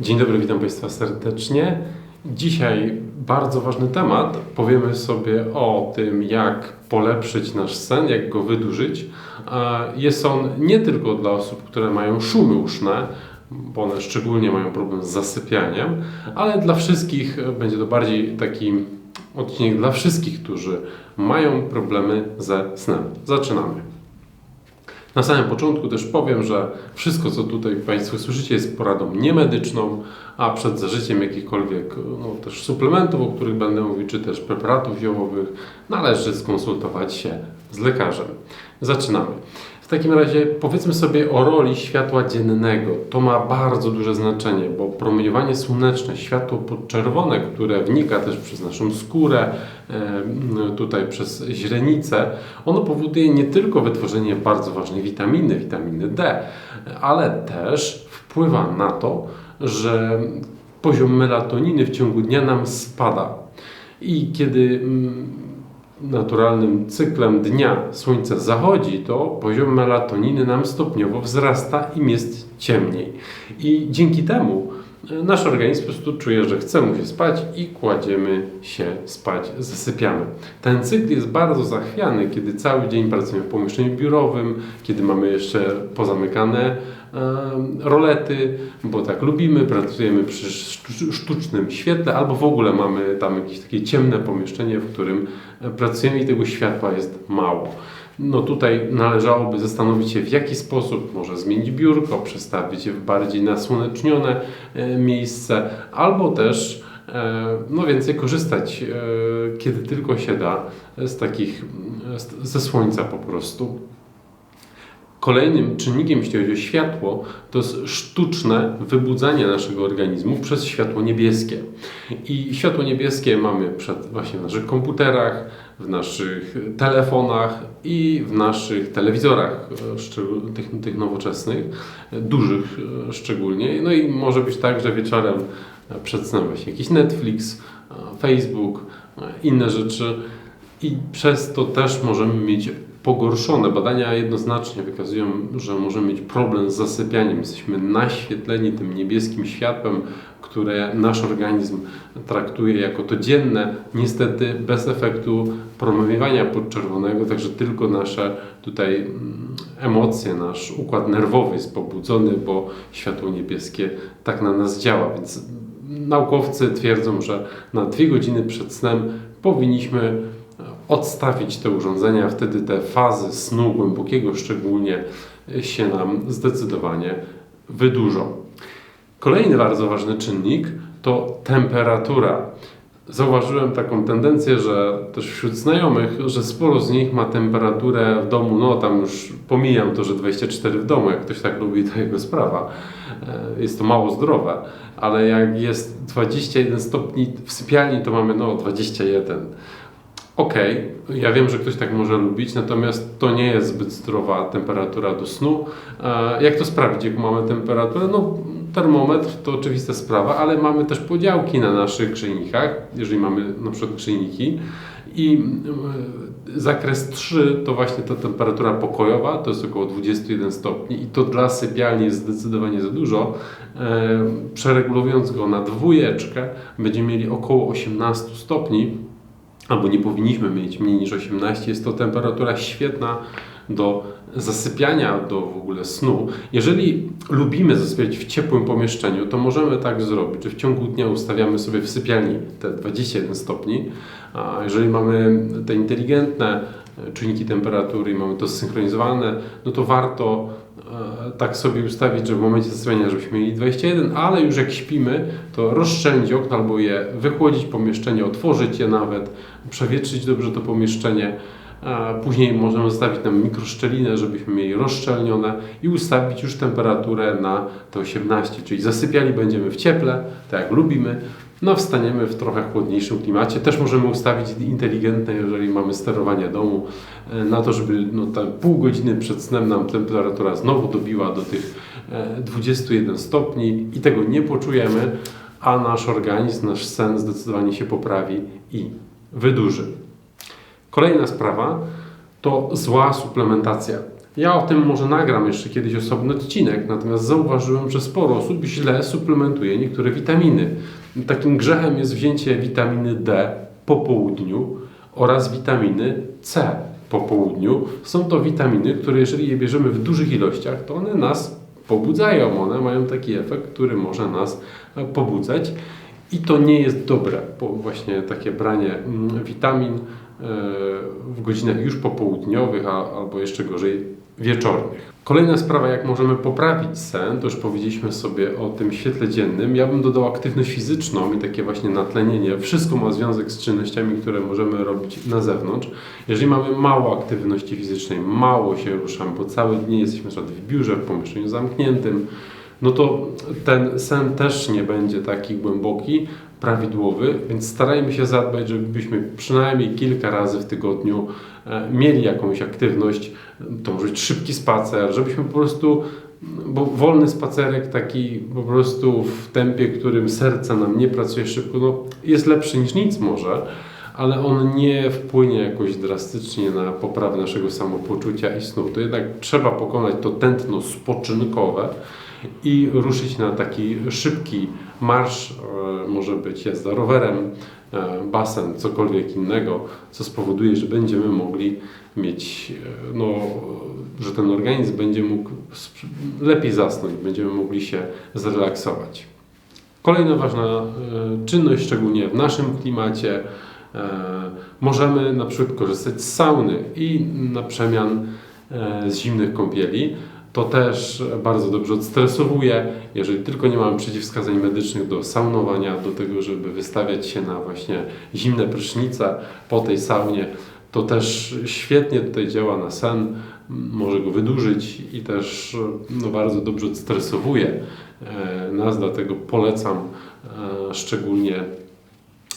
Dzień dobry, witam Państwa serdecznie. Dzisiaj bardzo ważny temat. Powiemy sobie o tym, jak polepszyć nasz sen, jak go wydłużyć. Jest on nie tylko dla osób, które mają szumy uszne, bo one szczególnie mają problem z zasypianiem, ale dla wszystkich będzie to bardziej taki odcinek dla wszystkich, którzy mają problemy ze snem. Zaczynamy. Na samym początku też powiem, że wszystko, co tutaj Państwo słyszycie, jest poradą niemedyczną, a przed zażyciem jakichkolwiek no, też suplementów, o których będę mówił, czy też preparatów ziołowych, należy skonsultować się z lekarzem. Zaczynamy. Takim razie powiedzmy sobie o roli światła dziennego. To ma bardzo duże znaczenie, bo promieniowanie słoneczne, światło podczerwone, które wnika też przez naszą skórę, e, tutaj przez źrenicę, ono powoduje nie tylko wytworzenie bardzo ważnej witaminy, witaminy D, ale też wpływa na to, że poziom melatoniny w ciągu dnia nam spada. I kiedy mm, naturalnym cyklem dnia słońce zachodzi, to poziom melatoniny nam stopniowo wzrasta im jest ciemniej. I dzięki temu nasz organizm po prostu czuje, że chce mu się spać i kładziemy się spać, zasypiamy. Ten cykl jest bardzo zachwiany, kiedy cały dzień pracujemy w pomieszczeniu biurowym, kiedy mamy jeszcze pozamykane rolety, bo tak lubimy, pracujemy przy sztu- sztucznym świetle, albo w ogóle mamy tam jakieś takie ciemne pomieszczenie, w którym e, pracujemy i tego światła jest mało. No tutaj należałoby zastanowić się, w jaki sposób może zmienić biurko, przestawić je w bardziej nasłonecznione e, miejsce, albo też e, no więcej korzystać, e, kiedy tylko się da, z takich, ze słońca po prostu. Kolejnym czynnikiem, jeśli chodzi o światło, to jest sztuczne wybudzanie naszego organizmu przez światło niebieskie. I światło niebieskie mamy przed, właśnie w naszych komputerach, w naszych telefonach i w naszych telewizorach, e, tych, tych nowoczesnych, dużych e, szczególnie. No i może być tak, że wieczorem e, przed snem właśnie jakiś Netflix, Facebook, inne rzeczy i przez to też możemy mieć pogorszone. Badania jednoznacznie wykazują, że możemy mieć problem z zasypianiem. Jesteśmy naświetleni tym niebieskim światłem, które nasz organizm traktuje jako to dzienne, niestety bez efektu promieniowania podczerwonego, także tylko nasze tutaj mm, emocje, nasz układ nerwowy jest pobudzony, bo światło niebieskie tak na nas działa, więc naukowcy twierdzą, że na dwie godziny przed snem powinniśmy odstawić te urządzenia, wtedy te fazy snu głębokiego szczególnie się nam zdecydowanie wydłużą. Kolejny bardzo ważny czynnik to temperatura. Zauważyłem taką tendencję, że też wśród znajomych, że sporo z nich ma temperaturę w domu, no tam już pomijam to, że 24 w domu, jak ktoś tak lubi, to jego sprawa. E, Jest to mało zdrowe, ale jak jest 21 stopni w sypialni, to mamy no 21. Okej, ja wiem, że ktoś tak może lubić, natomiast to nie jest zbyt zdrowa temperatura do snu. E, Jak to sprawdzić, jaką mamy temperaturę? No, termometr to oczywista sprawa, ale mamy też podziałki na naszych grzejnikach, jeżeli mamy na przykład grzejniki. I e, zakres 3 to właśnie ta temperatura pokojowa, to jest około 21 stopni i to dla sypialni jest zdecydowanie za dużo. E, Przeregulowując go na dwójeczkę, będziemy mieli około 18 stopni albo nie powinniśmy mieć mniej niż 18. Jest to temperatura świetna do zasypiania, do w ogóle snu. Jeżeli lubimy zasypiać w ciepłym pomieszczeniu, to możemy tak zrobić, że w ciągu dnia ustawiamy sobie w sypialni te 21 stopni, a jeżeli mamy te inteligentne e, czynniki temperatury i mamy to zsynchronizowane, no to warto tak sobie ustawić, że w momencie zasypiania, żebyśmy mieli 21, ale już jak śpimy, to rozszczelnić okno albo je wychłodzić pomieszczenie, otworzyć je nawet, przewietrzyć dobrze to pomieszczenie. A Później możemy zostawić tam mikroszczelinę, żebyśmy mieli rozszczelnione i ustawić już temperaturę na te 18, czyli zasypiali będziemy w cieple, tak jak lubimy, no wstaniemy w trochę chłodniejszym klimacie. Też możemy ustawić inteligentne, jeżeli mamy sterowanie domu, e, na to, żeby no, te pół godziny przed snem nam temperatura znowu dobiła do tych e, 21 stopni i tego nie poczujemy, a nasz organizm, nasz sen zdecydowanie się poprawi i wydłuży. Kolejna sprawa to zła suplementacja. Ja o tym może nagram jeszcze kiedyś osobny odcinek, natomiast zauważyłem, że sporo osób źle suplementuje niektóre witaminy. Takim grzechem jest wzięcie witaminy D po południu oraz witaminy C po południu. Są to witaminy, które jeżeli je bierzemy w dużych ilościach, to one nas pobudzają. One mają taki efekt, który może nas pobudzać. I to nie jest dobre, bo właśnie takie branie mm, witamin e, w godzinach już popołudniowych, a, albo jeszcze gorzej wieczornych. Kolejna sprawa, jak możemy poprawić sen, to już powiedzieliśmy sobie o tym świetle dziennym. Ja bym dodał aktywność fizyczną i takie właśnie natlenienie. Wszystko ma związek z czynnościami, które możemy robić na zewnątrz. Jeżeli mamy mało aktywności fizycznej, mało się ruszamy, bo całe dnie jesteśmy przykład w biurze, w pomieszczeniu zamkniętym, no to ten sen też nie będzie taki głęboki, prawidłowy, więc starajmy się zadbać, żebyśmy przynajmniej kilka razy w tygodniu e, mieli jakąś aktywność, to może być szybki spacer, żebyśmy po prostu, bo wolny spacerek taki po prostu w tempie, którym serce nam nie pracuje szybko, no jest lepszy niż nic może, ale on nie wpłynie jakoś drastycznie na poprawę naszego samopoczucia i snu. To jednak trzeba pokonać to tętno spoczynkowe, i ruszyć na taki szybki marsz, e, może być jazda rowerem, e, basen, cokolwiek innego, co spowoduje, że będziemy mogli mieć, e, no, że ten organizm będzie mógł lepiej zasnąć, będziemy mogli się zrelaksować. Kolejna ważna czynność, szczególnie w naszym klimacie, możemy na przykład korzystać z sauny i na przemian z zimnych kąpieli. To też bardzo dobrze odstresowuje, jeżeli tylko nie mamy przeciwwskazań medycznych do saunowania, do tego, żeby wystawiać się na właśnie zimne prysznice po tej saunie. To też świetnie tutaj działa na sen, może go wydłużyć i też no, bardzo dobrze odstresowuje e, nas, dlatego polecam e, szczególnie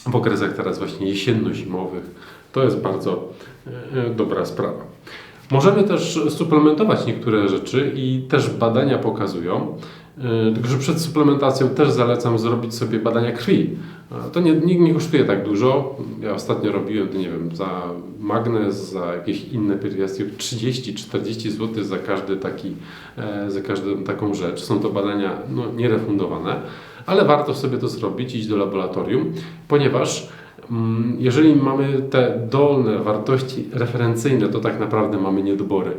w okresach teraz właśnie jesienno-zimowych. To jest bardzo e, dobra sprawa. Możemy też suplementować niektóre rzeczy i też badania pokazują, e, tylko że przed suplementacją też zalecam zrobić sobie badania krwi. To nie, nie, nie kosztuje tak dużo. Ja ostatnio robiłem, nie wiem, za magnez, za jakieś inne pierwiastki 30-40 zł za każdy taki, e, za każdą taką rzecz. Są to badania no, nierefundowane, ale warto sobie to zrobić, iść do laboratorium, ponieważ jeżeli mamy te dolne wartości referencyjne, to tak naprawdę mamy niedobory.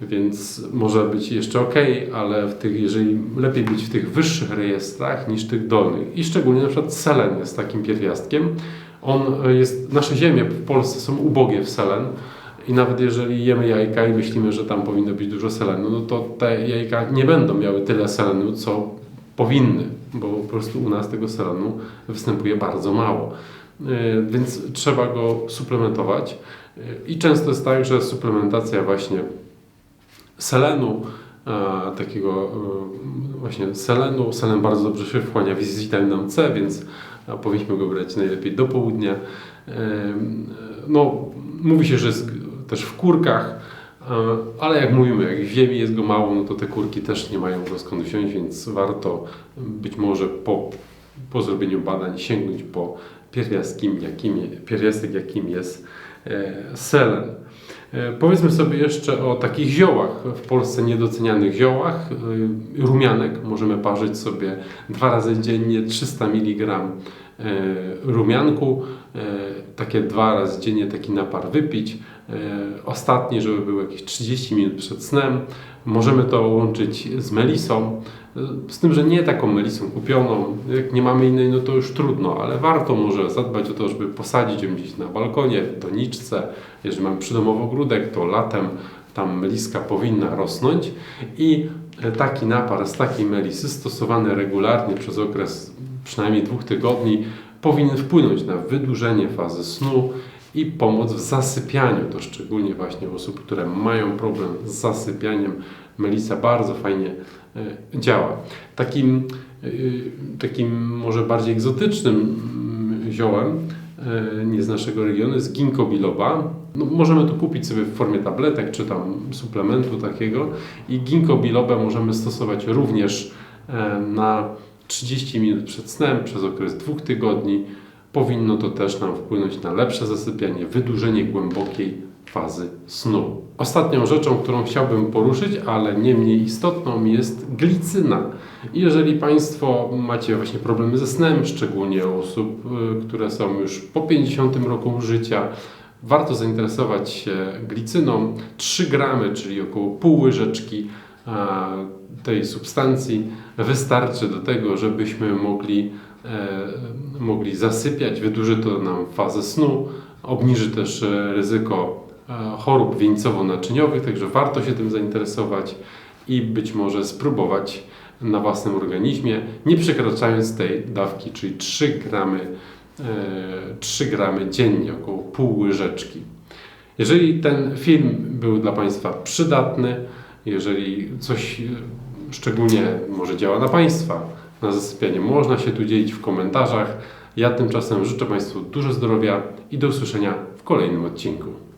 Więc może być jeszcze ok, ale w tych, jeżeli lepiej być w tych wyższych rejestrach niż tych dolnych. I szczególnie na przykład selen jest takim pierwiastkiem. On jest, nasze ziemie w Polsce są ubogie w selen. I nawet jeżeli jemy jajka i myślimy, że tam powinno być dużo selenu, no to te jajka nie będą miały tyle selenu, co powinny, bo po prostu u nas tego selenu występuje bardzo mało. E, więc trzeba go suplementować. E, I często jest tak, że suplementacja właśnie selenu, takiego e, właśnie selenu, selen bardzo dobrze się wchłania z witaminą C, więc powinniśmy go brać najlepiej do południa. No, mówi się, że jest też w kurkach, ale jak mówimy, jak w ziemi jest go mało, no to te kurki też nie mają go skąd wziąć, więc warto być może po, po zrobieniu badań sięgnąć po pierwiastkiem, jakim, pierwiastek, jakim jest e, selen. E, powiedzmy sobie jeszcze o takich ziołach, w Polsce niedocenianych ziołach. E, rumianek możemy parzyć sobie dwa razy dziennie 300 mg rumianku. Takie dwa razy dziennie taki napar wypić. Ostatni, żeby był jakieś 30 minut przed snem. Możemy to łączyć z melisą. Z tym, że nie taką melisą kupioną. Jak nie mamy innej, no to już trudno, ale warto może zadbać o to, żeby posadzić ją gdzieś na balkonie, w doniczce. Jeżeli mamy przydomowy ogródek, to latem tam meliska powinna rosnąć i taki napar z takiej melisy stosowany regularnie przez okres przynajmniej dwóch tygodni powinien wpłynąć na wydłużenie fazy snu i pomoc w zasypianiu. To szczególnie właśnie osób, które mają problem z zasypianiem. Melisa bardzo fajnie e, działa. Takim, e, takim może bardziej egzotycznym mm, ziołem e, nie z naszego regionu jest ginkgo biloba. No, możemy to kupić sobie w formie tabletek czy tam suplementu takiego i ginkgo bilobę możemy stosować również na 30 minut przed snem przez okres dwóch tygodni Powinno to też nam wpłynąć na lepsze zasypianie, wydłużenie głębokiej fazy snu. Ostatnią rzeczą, którą chciałbym poruszyć, ale nie mniej istotną, jest glicyna. I Jeżeli Państwo macie właśnie problemy ze snem, szczególnie osób, y, które są już po 50 roku życia, warto zainteresować się glicyną. 3 gramy, czyli około pół łyżeczki tej substancji wystarczy do tego, żebyśmy mogli, e, mogli zasypiać. Wydłuży to nam fazę snu, obniży też e, ryzyko e, chorób wieńcowo-naczyniowych, także warto się tym zainteresować i być może spróbować na własnym organizmie, nie przekraczając tej dawki, czyli 3 gramy, e, 3 gramy dziennie, około pół łyżeczki. Jeżeli ten film był dla Państwa przydatny, jeżeli coś e, szczególnie może działa na Państwa, na zasypianie, można się tu dzielić w komentarzach. Ja tymczasem życzę Państwu dużo zdrowia i do usłyszenia w kolejnym odcinku.